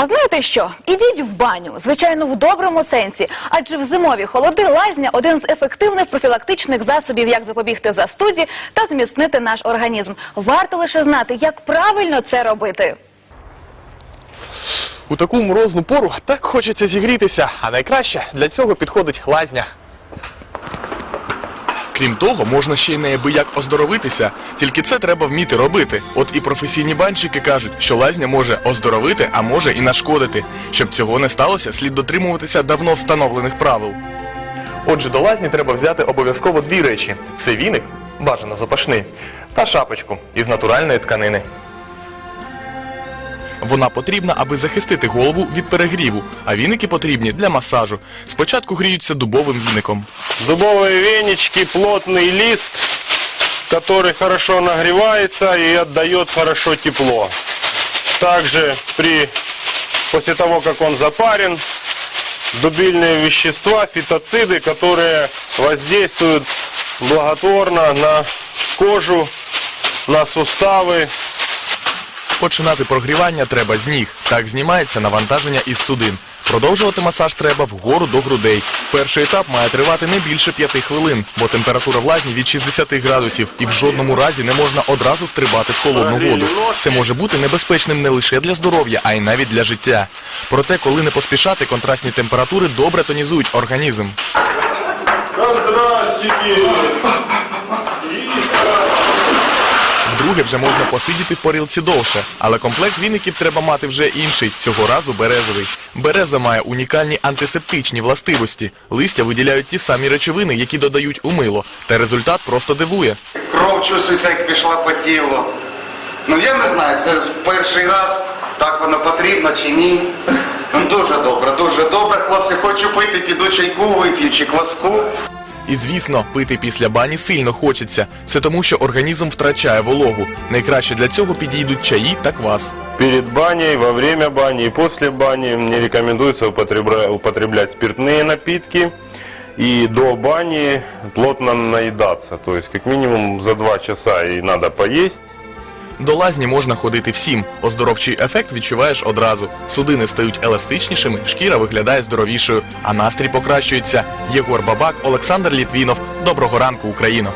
А знаєте що? Ідіть в баню, звичайно, в доброму сенсі. Адже в зимові холоди лазня один з ефективних профілактичних засобів, як запобігти застуді та зміцнити наш організм. Варто лише знати, як правильно це робити. У таку морозну пору так хочеться зігрітися, а найкраще для цього підходить лазня. Крім того, можна ще й неабияк оздоровитися, тільки це треба вміти робити. От і професійні банщики кажуть, що лазня може оздоровити, а може і нашкодити. Щоб цього не сталося, слід дотримуватися давно встановлених правил. Отже, до лазні треба взяти обов'язково дві речі: це віник, бажано запашний, та шапочку із натуральної тканини. Вона потрібна, аби захистити голову від перегріву, а віники потрібні для масажу. Спочатку гріються дубовим віником. Дубовые венички, плотный лист, который хорошо нагревается и отдает хорошо тепло. Также при, после того, как он запарен, дубильные вещества, фитоциды, которые воздействуют благотворно на кожу, на суставы, Починати прогрівання треба з ніг. Так знімається навантаження із судин. Продовжувати масаж треба вгору до грудей. Перший етап має тривати не більше 5 хвилин, бо температура в лазні від 60 градусів і в жодному разі не можна одразу стрибати в холодну воду. Це може бути небезпечним не лише для здоров'я, а й навіть для життя. Проте, коли не поспішати, контрастні температури добре тонізують організм. Вдруге вже можна посидіти в парилці довше, але комплект віників треба мати вже інший, цього разу березовий. Береза має унікальні антисептичні властивості. Листя виділяють ті самі речовини, які додають у мило. Та результат просто дивує. Кров чувствується, як пішла по тілу. Ну я не знаю, це перший раз, так воно потрібно чи ні. Ну, Дуже добре, дуже добре. Хлопці, хочу пити, піду чайку вип'ю чи кваску. І звісно, пити після бані сильно хочеться. Це тому, що організм втрачає вологу. Найкраще для цього підійдуть чаї та квас. Перед баней, во время бани и после бани не рекомендуется употребля- употреблять спиртные напитки. И до бани плотно наедаться. То есть как минимум за два часа и надо поесть. До лазні можна ходити всім. Оздоровчий ефект відчуваєш одразу. Судини стають еластичнішими, шкіра виглядає здоровішою, а настрій покращується. Єгор Бабак, Олександр Літвінов. Доброго ранку, Україно!